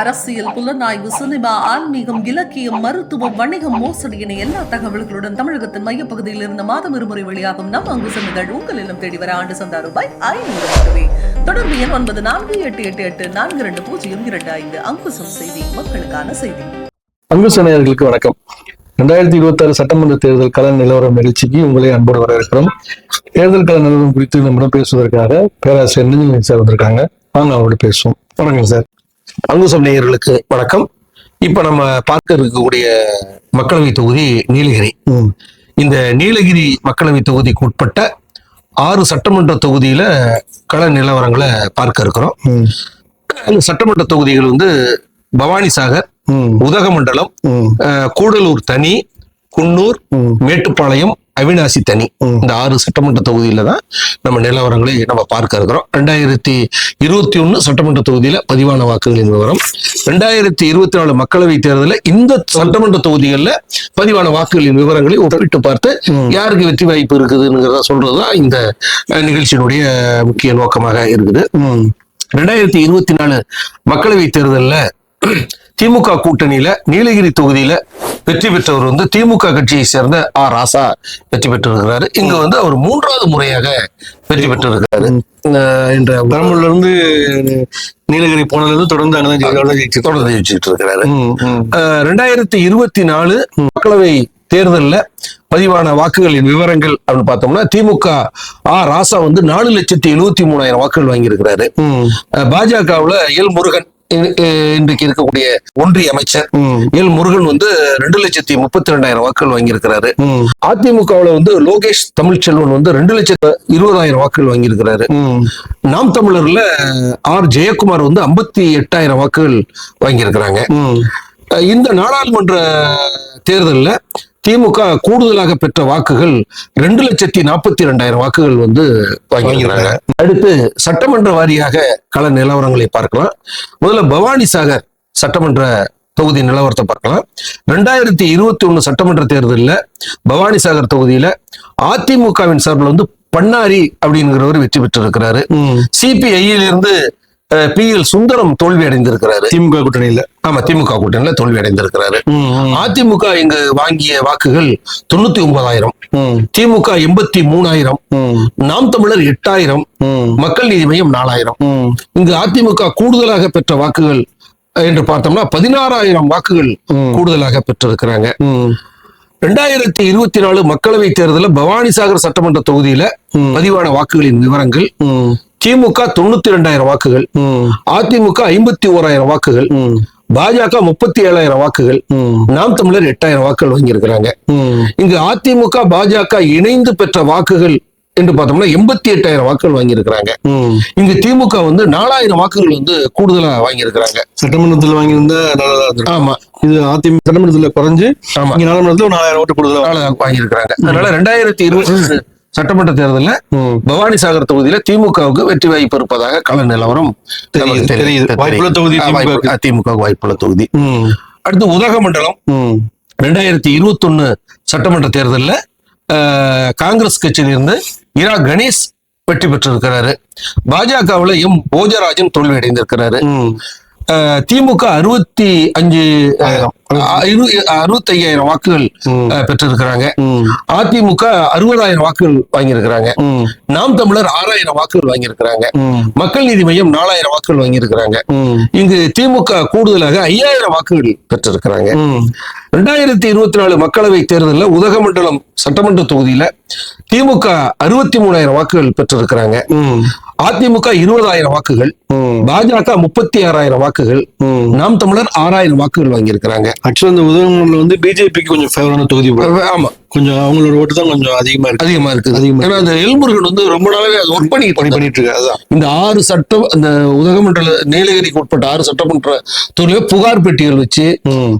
அரசியல் புலனாய்வு சினிமா ஆன்மீகம் இலக்கியம் மருத்துவம் வணிகம் மோசடி என எல்லா தகவல்களுடன் தமிழகத்தின் மையப்பகுதியில் இருந்து மாதம் இருமுறை வெளியாகும் நம் அங்கு சென்றுகள் உங்கள் இல்லம் தேடி வர ஆண்டு சந்தா ரூபாய் ஐநூறு மட்டுமே. தொடர்பு எண் ஒன்பது நான்கு எட்டு எட்டு எட்டு நான்கு இரண்டு பூஜ்ஜியம் இரண்டு ஐந்து. அங்குசம் செய்தி மக்களுக்கான செய்தி. அங்குச நேயர்களுக்கு வணக்கம். ரெண்டாயிரத்தி இருபத்தி ஆறு சட்டமன்ற தேர்தல் கள நிலவரம் நிகழ்ச்சிக்கு உங்களை அன்போடு வரவேற்கிறோம். தேர்தல் கள நிலவரம் குறித்து நம்மிடம் பேசுவதற்காக பேராசிரியர் நெஞ்சிலின் சார் வந்திருக்காங்க. வாங்க அவரோட பேசுவோம். வணக்கம் சார். அங்குசம் நேயர்களுக்கு வணக்கம். இப்ப நம்ம பார்க்க இருக்கக்கூடிய மக்களவை தொகுதி நீலகிரி. இந்த நீலகிரி மக்களவை தொகுதிக்கு உட்பட்ட ஆறு சட்டமன்ற தொகுதியில கள நிலவரங்களை பார்க்க இருக்கிறோம். சட்டமன்ற தொகுதிகள் வந்து பவானி சாகர் உதகமண்டலம் கூடலூர் தனி குன்னூர். மேட்டுப்பாளையம் அவினாசி தனி. இந்த ஆறு சட்டமன்ற தொகுதியில தான் நம்ம நிலவரங்களை நம்ம பார்க்க இருக்கிறோம். ரெண்டாயிரத்தி இருபத்தி ஒண்ணு சட்டமன்ற தொகுதியில பதிவான வாக்குகளின் விவரம். ரெண்டாயிரத்தி இருபத்தி நாலு மக்களவை தேர்தலில் இந்த சட்டமன்ற தொகுதிகளில் பதிவான வாக்குகளின் விவரங்களை ஒப்பிட்டு பார்த்து யாருக்கு வெற்றி வாய்ப்பு இருக்குதுங்கிறத சொல்றதுதான் இந்த நிகழ்ச்சியினுடைய முக்கிய நோக்கமாக இருக்குது. ரெண்டாயிரத்தி இருபத்தி நாலு மக்களவை தேர்தல்ல திமுக கூட்டணியில நீலகிரி தொகுதியில வெற்றி பெற்றவர் வந்து திமுக கட்சியை சேர்ந்த ஆ ராசா வெற்றி பெற்றிருக்கிறாரு. இங்க வந்து அவர் மூன்றாவது முறையாக வெற்றி பெற்றிருக்கிறாரு. என்ற பெரம்பலூர்ல இருந்து நீலகிரி போனதுல இருந்து தொடர்ந்து அங்கதான் தொடர்ந்து ஜெயிச்சுட்டு இருக்கிறாரு ரெண்டாயிரத்தி இருபத்தி நாலு மக்களவை தேர்தல்ல பதிவான வாக்குகளின் விவரங்கள் அப்படின்னு பார்த்தோம்னா திமுக ஆ ராசா வந்து நாலு லட்சத்தி எழுபத்தி மூணாயிரம் வாக்குகள் வாங்கியிருக்கிறாரு. பாஜகவுல எல் முருகன் இன்றைக்கு இருக்கக்கூடிய ஒன்றிய அமைச்சர் எல் முருகன் வந்து ரெண்டு லட்சத்தி முப்பத்தி ரெண்டாயிரம் வாக்குகள் வாங்கியிருக்கிறாரு. அதிமுகவுல வந்து லோகேஷ் தமிழ்ச்செல்வன் வந்து ரெண்டு லட்சத்து இருபதாயிரம் வாக்குகள் வாங்கியிருக்கிறாரு. நாம் தமிழர்ல ஆர் ஜெயக்குமார் வந்து ஐம்பத்தி எட்டாயிரம் வாக்குகள் வாங்கியிருக்கிறாங்க. இந்த நாடாளுமன்ற தேர்தல்ல திமுக கூடுதலாக பெற்ற வாக்குகள் ரெண்டு லட்சத்தி நாற்பத்தி ரெண்டாயிரம் வாக்குகள் வந்து வாங்கியிருக்கிறாங்க. அடுத்து சட்டமன்ற வாரியாக கள நிலவரங்களை பார்க்கலாம். முதல்ல பவானி சாகர் சட்டமன்ற தொகுதி நிலவரத்தை பார்க்கலாம். ரெண்டாயிரத்தி இருபத்தி ஒண்ணு சட்டமன்ற தேர்தலில் பவானி சாகர் தொகுதியில அதிமுகவின் சார்பில் வந்து பண்ணாரி அப்படிங்கிறவர் வெற்றி பெற்றிருக்கிறாரு. ம். சிபிஐயில் இருந்து பி எல் சுந்தரம் தோல்வி அடைந்திருக்கிறாரு திமுக கூட்டணியில ஆமா திமுக கூட்டணியில தோல்வி அடைந்திருக்கிறாரு அதிமுக இங்கு வாங்கிய வாக்குகள் தொண்ணூத்தி ஒன்பதாயிரம் திமுக எண்பத்தி மூணாயிரம் நாம் தமிழர் எட்டாயிரம். மக்கள் நீதி மையம் நாலாயிரம். இங்கு அதிமுக கூடுதலாக பெற்ற வாக்குகள் என்று பார்த்தோம்னா பதினாறாயிரம் வாக்குகள். கூடுதலாக பெற்றிருக்கிறாங்க. ரெண்டாயிரத்தி இருபத்தி நாலு மக்களவை தேர்தலில் பவானிசாகர் சட்டமன்ற தொகுதியில. பதிவான வாக்குகளின் விவரங்கள் திமுக தொண்ணூத்தி ரெண்டாயிரம் வாக்குகள். அதிமுக ஐம்பத்தி ஓராயிரம் வாக்குகள். பாஜக முப்பத்தி ஏழாயிரம் வாக்குகள். நாம் தமிழர் எட்டாயிரம் வாக்குகள் வாங்கியிருக்கிறாங்க. இங்கு அதிமுக பாஜக இணைந்து பெற்ற வாக்குகள் என்று பார்த்தோம்னா எண்பத்தி எட்டாயிரம் வாக்குகள் வாங்கியிருக்கிறாங்க. இங்கு திமுக வந்து நாலாயிரம் வாக்குகள் வந்து கூடுதலா வாங்கியிருக்கிறாங்க. சட்டமன்றத்தில் வாங்கியிருந்தா ஆமா. இது அதிமுக சட்டமன்றத்தில் குறைஞ்சு நாடாளுமன்றத்தில் நாலாயிரம் ஓட்டு கூடுதலா வாங்கியிருக்கிறாங்க. அதனால ரெண்டாயிரத்தி இருபத்தி சட்டமன்ற தேர்தலில் பவானி சாகர் தொகுதியில திமுகவுக்கு வெற்றி வாய்ப்பு இருப்பதாக கள நிலவரம். வாய்ப்புள்ள தொகுதி திமுக வாய்ப்புள்ள தொகுதி. அடுத்து உதகமண்டலம் ரெண்டாயிரத்தி இருபத்தொன்னு சட்டமன்ற தேர்தலில் காங்கிரஸ் கட்சியிலிருந்து இரா கணேஷ் வெற்றி பெற்றிருக்கிறாரு. பாஜகவுல எம் போஜராஜன் தோல்வி அடைந்திருக்கிறாரு திமுக அறுபத்தி அஞ்சு. அறுபத்தி ஐயாயிரம் வாக்குகள் பெற்றிருக்கிறாங்க. அதிமுக அறுபதாயிரம் வாக்குகள் வாங்கியிருக்கிறாங்க. நாம் தமிழர் ஆறாயிரம் வாக்குகள் வாங்கியிருக்கிறாங்க. மக்கள் நீதி மையம் நாலாயிரம் வாக்குகள் வாங்கியிருக்கிறாங்க. இங்கு திமுக கூடுதலாக ஐயாயிரம் வாக்குகள் பெற்றிருக்கிறாங்க. ரெண்டாயிரத்தி இருபத்தி நாலு மக்களவை தேர்தலில் உதகமண்டலம் சட்டமன்ற தொகுதியில திமுக அறுபத்தி மூணாயிரம் வாக்குகள் பெற்றிருக்கிறாங்க. அதிமுக இருபதாயிரம் வாக்குகள். பாஜக முப்பத்தி ஆறாயிரம் வாக்குகள். நாம் தமிழர் ஆறாயிரம் வாக்குகள் வாங்கியிருக்கிறாங்க. ஆக்சுவலா இந்த உதகமண்டலம் வந்து பிஜேபிக்கு கொஞ்சம் ஃபேவரான தொகுதி. ஆமா. கொஞ்சம் அவங்களோட ஓட்டு தான் கொஞ்சம் அதிகமா இருக்கு. அதிகமா இருக்குது. அதிகமா ஏன்னா அந்த எல்முருகன் வந்து ரொம்ப நாளாவே அது ஒர்க் பண்ணி பணி பண்ணிட்டு இருக்கு அதான். இந்த ஆறு சட்டம் அந்த உதகமண்டல நீலகிரிக்கு உட்பட்ட ஆறு சட்டமன்ற தொகுதியில புகார் பெட்டிகள் வச்சு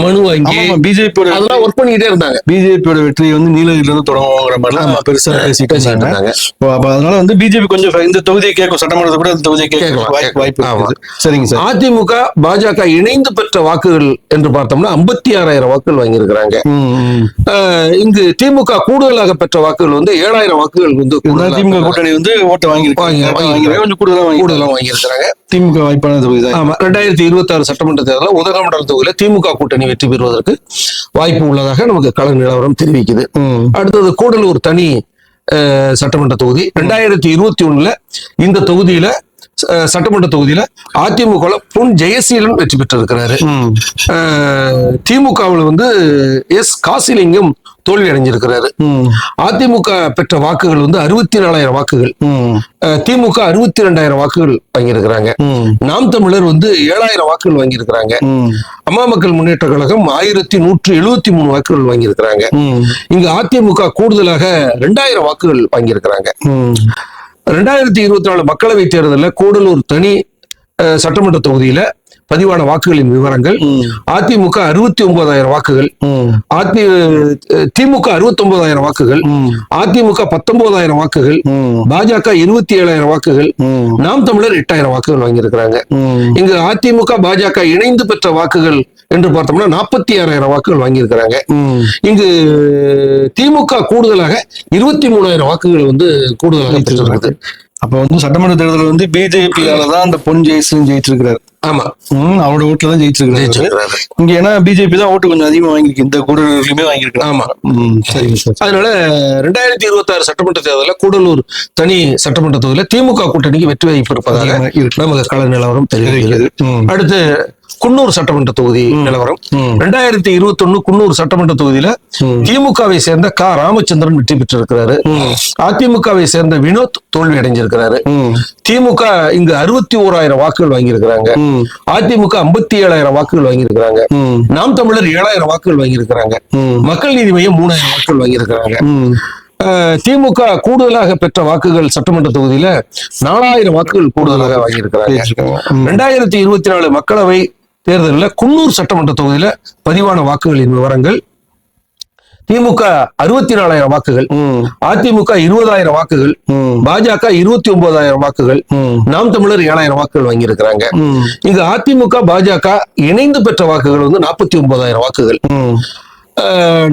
மனு வாங்கி பிஜேபியோட அதெல்லாம் ஒர்க் பண்ணிக்கிட்டே இருந்தாங்க. பிஜேபியோட வெற்றி வந்து நீலகிரில இருந்து தொடங்குவாங்கிற மாதிரிலாம் பெருசா பேசிட்டு இருந்தாங்க. அப்ப அதனால வந்து பிஜேபி கொஞ்சம் இந்த தொகுதியை கேட்கும் சட்டமன்றத்தை கூட இந்த தொகுதியை கேட்கலாம், வாய்ப்பு சரிங்க சார். அதிமுக பாஜக இணைந்து பெற்ற வாக்குகள் என்று பார்த்தோம்னா ஐம்பத்தி ஆறாயிரம் வாக்குகள் வாங்கியிருக்கிறாங்க. இங்கு திமுக கூடுதலாக பெற்ற வாக்குகள் வந்து ஏழாயிரம் வாக்குகள் வந்து திமுக கூட்டணி வந்து ஓட்டை வாங்கி-. கொஞ்சம் கூடுதலா வாங்கி கூடுதலா வாங்கியிருக்கிறாங்க. திமுக வாய்ப்பான தொகுதி ஆமா. ரெண்டாயிரத்தி இருபத்தி ஆறு சட்டமன்ற தேர்தலில் உதகமண்டல தொகுதியில திமுக கூட்டணி வெற்றி பெறுவதற்கு வாய்ப்பு உள்ளதாக நமக்கு கள நிலவரம் தெரிவிக்குது. அடுத்தது கூடலூர் தனி சட்டமன்ற தொகுதி. ரெண்டாயிரத்தி இருபத்தி ஒண்ணுல இந்த தொகுதியில சட்டமன்ற தொகுதியில அதிமுக பொன் ஜெயசீலன் வெற்றி பெற்றிருக்கிறாரு. திமுகவில் வந்து எஸ் காசிலிங்கம் தோல்வி அடைஞ்சிருக்கிறாரு. அதிமுக பெற்ற வாக்குகள் வந்து அறுபத்தி நாலாயிரம் வாக்குகள் திமுக அறுபத்தி ரெண்டாயிரம் வாக்குகள் வாங்கியிருக்கிறாங்க. நாம் தமிழர் வந்து ஏழாயிரம் வாக்குகள் வாங்கியிருக்கிறாங்க. அம்மா மக்கள் முன்னேற்ற கழகம் ஆயிரத்தி நூற்றி எழுபத்தி மூணு வாக்குகள் வாங்கியிருக்கிறாங்க. இங்கு அதிமுக கூடுதலாக ரெண்டாயிரம் வாக்குகள் வாங்கியிருக்கிறாங்க. ரெண்டாயிரத்தி இருபத்தி நாலு மக்களவைத் தேர்தலில் கூடலூர் தனி சட்டமன்ற தொகுதியில பதிவான வாக்குகளின் விவரங்கள். அதிமுக அறுபத்தி ஒன்பதாயிரம் வாக்குகள். அதி திமுக அறுபத்தி ஒன்பதாயிரம் வாக்குகள். அதிமுக பத்தொன்பதாயிரம் வாக்குகள். பாஜக இருபத்தி ஏழாயிரம் வாக்குகள். நாம் தமிழர் எட்டாயிரம் வாக்குகள் வாங்கியிருக்கிறாங்க. இங்கு அதிமுக பாஜக இணைந்து பெற்ற வாக்குகள் என்று பார்த்தோம்னா நாற்பத்தி ஆறாயிரம் வாக்குகள் வாங்கியிருக்கிறாங்க. இங்கு திமுக கூடுதலாக இருபத்தி மூணாயிரம் வாக்குகள் வந்து கூடுதலாக பெற்றிருக்கிறது அப்ப வந்து சட்டமன்ற தேர்தல் வந்து பிஜேபியால தான் அந்த பொன் ஜெயசீலன் ஜெயிச்சிருக்கிறாரு. ஆமா. ம், அவரோட ஓட்டுல தான் ஜெயிச்சிருக்கிறாரு. இங்க ஏன்னா பிஜேபி தான் ஓட்டு கொஞ்சம் அதிகமா வாங்கியிருக்கு. இந்த கூட்டணியிலுமே வாங்கியிருக்காங்க ஆமா. சரிங்க சார் அதனால ரெண்டாயிரத்தி இருபத்தி ஆறு சட்டமன்ற தேர்தலில் கூடலூர் தனி சட்டமன்ற தொகுதியில திமுக கூட்டணிக்கு வெற்றி வாய்ப்பு இருப்பதாக. நமக்கு கள நிலவரம் தெரிவிக்கிறது. அடுத்து குன்னூர் சட்டமன்ற தொகுதி நிலவரம். ரெண்டாயிரத்தி இருபத்தி ஒண்ணு குன்னூர் சட்டமன்ற தொகுதியில. திமுகவை சேர்ந்த க ராமச்சந்திரன் வெற்றி பெற்றிருக்கிறாரு அதிமுகவை சேர்ந்த வினோத் தோல்வி அடைஞ்சிருக்கிறாரு. திமுக இங்கு அறுபத்தி ஓராயிரம் வாக்குகள் வாங்கியிருக்கிறாங்க. அதிமுக ஐம்பத்தி ஏழாயிரம் வாக்குகள் வாங்கியிருக்கிறாங்க. நாம் தமிழர் ஏழாயிரம் வாக்குகள் வாங்கியிருக்கிறாங்க. மக்கள் நீதி மையம் மூணாயிரம் வாக்குகள் வாங்கியிருக்கிறாங்க திமுக கூடுதலாக பெற்ற வாக்குகள் சட்டமன்ற தொகுதியில நாலாயிரம் வாக்குகள் கூடுதலாக வாங்கியிருக்கிறாங்க. ரெண்டாயிரத்தி இருபத்தி நாலு மக்களவை தேர்தலில் குன்னூர் சட்டமன்ற தொகுதியில பதிவான வாக்குகளின் விவரங்கள் திமுக அறுபத்தி நாலாயிரம் வாக்குகள். அதிமுக இருபதாயிரம் வாக்குகள். பாஜக இருபத்தி ஒன்பதாயிரம் வாக்குகள். நாம் தமிழர் ஏழாயிரம் வாக்குகள் வாங்கியிருக்கிறாங்க. இங்கு அதிமுக பாஜக இணைந்து பெற்ற வாக்குகள் வந்து நாற்பத்தி ஒன்பதாயிரம் வாக்குகள்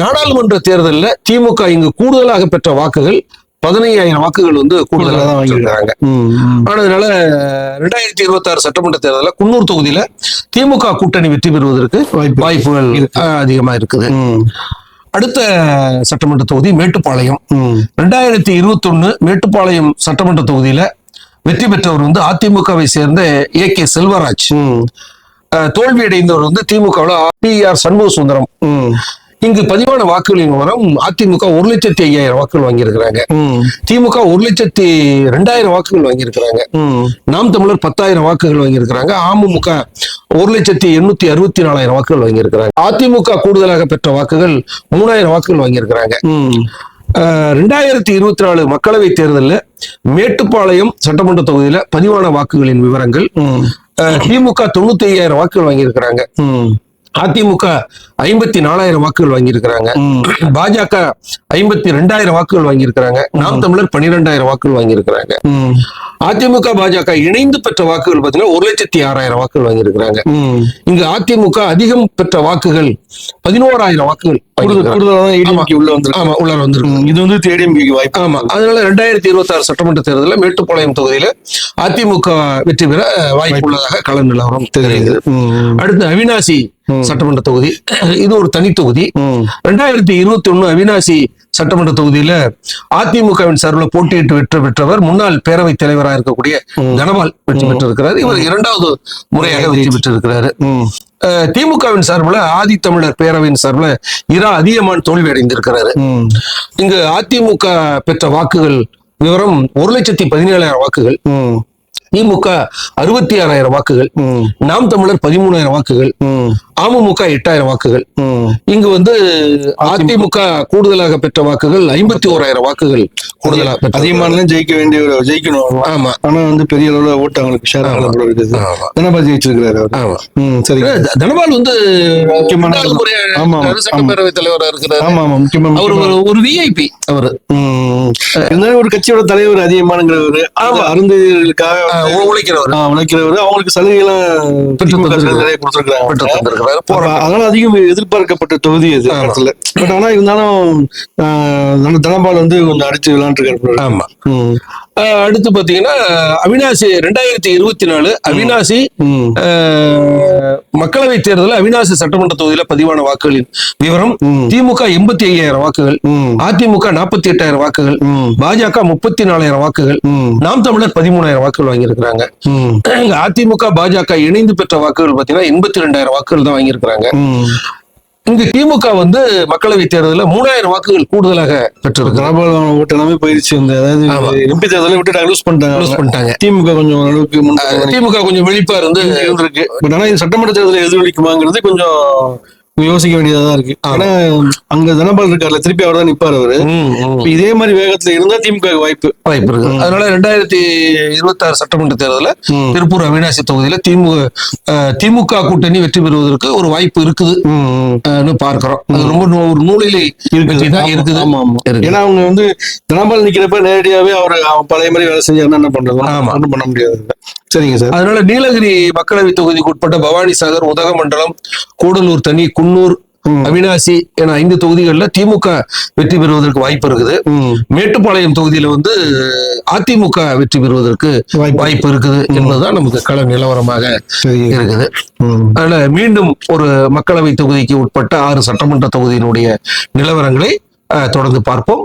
நாடாளுமன்ற தேர்தலில் திமுக இங்கு கூடுதலாக பெற்ற வாக்குகள் பதினையாயிரம் வாக்குகள் வந்து கூடுதலாக கூடுதலா வாங்கியிருக்கிறாங்க ம். ம். ஆனதுனால ரெண்டாயிரத்தி இருபத்தி ஆறு சட்டமன்ற தேர்தலில் குன்னூர் தொகுதியில திமுக கூட்டணி வெற்றி பெறுவதற்கு வாய்ப்பு. வாய்ப்புகள் அதிகமா இருக்குது. அடுத்த சட்டமன்ற தொகுதி மேட்டுப்பாளையம். ரெண்டாயிரத்தி இருபத்தி ஒண்ணு மேட்டுப்பாளையம் சட்டமன்ற தொகுதியில வெற்றி பெற்றவர் வந்து அதிமுகவை சேர்ந்த ஏ கே செல்வராஜ் தோல்வி அடைந்தவர் வந்து திமுகவில் டி ஆர் சண்முக சுந்தரம். இங்கு பதிவான வாக்குகளின் விவரம் அதிமுக ஒரு லட்சத்தி ஐயாயிரம் வாக்குகள் வாங்கியிருக்கிறாங்க. திமுக ஒரு லட்சத்தி ரெண்டாயிரம் வாக்குகள் வாங்கியிருக்கிறாங்க. நாம் தமிழர் பத்தாயிரம் வாக்குகள் வாங்கியிருக்கிறாங்க. அமமுக ஒரு லட்சத்தி எண்ணூத்தி அறுபத்தி நாலாயிரம் வாக்குகள் வாங்கியிருக்கிறாங்க. அதிமுக கூடுதலாக பெற்ற வாக்குகள் மூணாயிரம் வாக்குகள் வாங்கியிருக்கிறாங்க. ரெண்டாயிரத்தி இருபத்தி நாலு மக்களவை தேர்தலில் மேட்டுப்பாளையம் சட்டமன்ற தொகுதியில பதிவான வாக்குகளின் விவரங்கள் திமுக தொண்ணூத்தி ஐயாயிரம் வாக்குகள் வாங்கியிருக்கிறாங்க. அதிமுக ஐம்பத்தி நாலாயிரம் வாக்குகள் வாங்கியிருக்கிறாங்க. பாஜக ஐம்பத்தி ரெண்டாயிரம் வாக்குகள் வாங்கியிருக்கிறாங்க. நாம் தமிழர் பன்னிரெண்டாயிரம் வாக்குகள் வாங்கியிருக்கிறாங்க. அதிமுக பாஜக இணைந்து பெற்ற வாக்குகள் பார்த்தீங்கன்னா ஒரு லட்சத்தி ஆறாயிரம் வாக்குகள் வாங்கியிருக்கிறாங்க. இங்கு அதிமுக அதிகம் பெற்ற வாக்குகள் பதினோராயிரம் வாக்குகள் உள்ளார வந்திருக்கு. இது வந்து ஏடிஎம்கேக்கு வாய்ப்பு. ஆமா. அதனால ரெண்டாயிரத்தி இருபத்தி ஆறு சட்டமன்ற தேர்தலில் மேட்டுப்பாளையம் தொகுதியில அதிமுக வெற்றி பெற வாய்ப்பு உள்ளதாக கள நிலவரம் ம். அடுத்து அவினாசி சட்டமன்ற தொகுதி. இது ஒரு தனி தொகுதி. ரெண்டாயிரத்தி இருபத்தி ஒண்ணு அவினாசி சட்டமன்ற தொகுதியில அதிமுகவின் சார்பில் போட்டியிட்டு வெற்றி பெற்றவர் முன்னாள் பேரவைத் தலைவராக இருக்கக்கூடிய தனபால் வெற்றி பெற்றிருக்கிறார். இவர் இரண்டாவது முறையாக வெற்றி பெற்றிருக்கிறாரு. திமுகவின் சார்பில் ஆதித்தமிழர் பேரவையின் சார்பில் இரா அதிகமான் தோல்வி அடைந்திருக்கிறாரு. இங்கு அதிமுக பெற்ற வாக்குகள் விவரம் ஒரு லட்சத்தி பதினேழாயிரம் வாக்குகள். திமுக அறுபத்தி ஆறாயிரம் வாக்குகள். நாம் தமிழர் பதிமூணாயிரம் வாக்குகள். அமமுக எட்டாயிரம் வாக்குகள். இங்கு வந்து அதிமுக கூடுதலாக பெற்ற வாக்குகள் ஐம்பத்தி ஓராயிரம் வாக்குகள் கூடுதலாக பெற்ற அதிகமான ஜெயிக்க வேண்டிய ஒரு ஜெயிக்கணும் ஆமா. ஆனா வந்து பெரிய அளவுல ஓட்டு அவங்களுக்கு ஷேர். தனபால் ஜெயிச்சிருக்கிறாரு சரி. தனபால் வந்து முக்கியமான. சட்டப்பேரவை தலைவராக இருக்கிறார். ஆமா ஆமா. முக்கியமா அவர் ஒரு விஐபி அவர். இருந்தாலும் ஒரு கட்சியோட தலைவர் அதிகமானங்கிறவரு ஆமா. அருந்ததியர்களுக்காக உழைக்கிறவர். உழைக்கிறவரு. அவங்களுக்கு. நிறைய கொடுத்திருக்காங்க பெற்று போராட்டம் அதனால அதிகம் எதிர்பார்க்கப்பட்ட தொகுதி அது. இடத்துல. பட் ஆனா இருந்தாலும் ஆஹ், நம்ம தனபால் வந்து கொஞ்சம் அடிச்சு விளையாண்டுருக்காரு. ஆமா. அடுத்து பாத்தீங்கன்னா அவினாசி ரெண்டாயிரத்தி இருபத்தி நாலு அவினாசி ம். அஹ், மக்களவைத் தேர்தலில் அவினாசி சட்டமன்ற தொகுதியில பதிவான வாக்குகளின் விவரம். திமுக எண்பத்தி ஐயாயிரம் வாக்குகள். அதிமுக நாற்பத்தி எட்டாயிரம் வாக்குகள். பாஜக முப்பத்தி நாலாயிரம் வாக்குகள். நாம் தமிழர் பதிமூணாயிரம் வாக்குகள் வாங்கியிருக்கிறாங்க அதிமுக பாஜக இணைந்து பெற்ற வாக்குகள் பாத்தீங்கன்னா எண்பத்தி ரெண்டாயிரம் வாக்குகள் தான் வாங்கியிருக்கிறாங்க. இங்க திமுக வந்து மக்களவைத் தேர்தலில் மூணாயிரம் வாக்குகள் கூடுதலாக பெற்றிருக்கு. ஓட்டு எல்லாமே போயிருச்சு இந்த ஆமா. அதாவது எம்பி தேர்தலை விட்டுட்டாங்க லூஸ் பண்ணிட்டாங்க. Lose பண்ணிட்டாங்க. திமுக கொஞ்சம் அளவுக்கு திமுக கொஞ்சம் வெளிப்பா இருந்து ஆனா இது சட்டமன்ற தேர்தலை எதிரொலிக்குமாங்கிறது கொஞ்சம் யோசிக்க வேண்டியதா இருக்கு. ஆனா அங்க தனபால் இருக்கார்ல திருப்பி அவர். தான் நிப்பாரு அவரு இதே மாதிரி வேகத்துல இருந்தா திமுக வாய்ப்பு. வாய்ப்பு இருக்கு. அதனால ரெண்டாயிரத்தி இருபத்தி ஆறு சட்டமன்ற தேர்தலில். திருப்பூர் அவினாசி தொகுதியில திமுக திமுக கூட்டணி வெற்றி பெறுவதற்கு ஒரு வாய்ப்பு இருக்குது. பார்க்கிறோம். அது ரொம்ப ஒரு நூலிலே தான் இருக்குது. ஏன்னா அவங்க வந்து தனபால் நிக்கிறப்ப நேரடியாவே அவர் பழைய மாதிரி வேலை செஞ்சாருன்னா என்ன பண்றது. ஒண்ணும் பண்ண முடியாது. சரிங்க சார் அதனால நீலகிரி மக்களவை தொகுதிக்கு உட்பட்ட பவானி சாகர் உதகமண்டலம் கூடலூர் தனி குன்னூர். அவினாசி என ஐந்து தொகுதிகளில் திமுக வெற்றி பெறுவதற்கு வாய்ப்பு இருக்குது. மேட்டுப்பாளையம் தொகுதியில வந்து அதிமுக வெற்றி பெறுவதற்கு வாய்ப்பு. இருக்குது என்பதுதான் நமக்கு கள நிலவரமாக இருக்குது. அதனால மீண்டும் ஒரு மக்களவை தொகுதிக்கு உட்பட்ட ஆறு சட்டமன்ற தொகுதியினுடைய நிலவரங்களை தொடர்ந்து பார்ப்போம்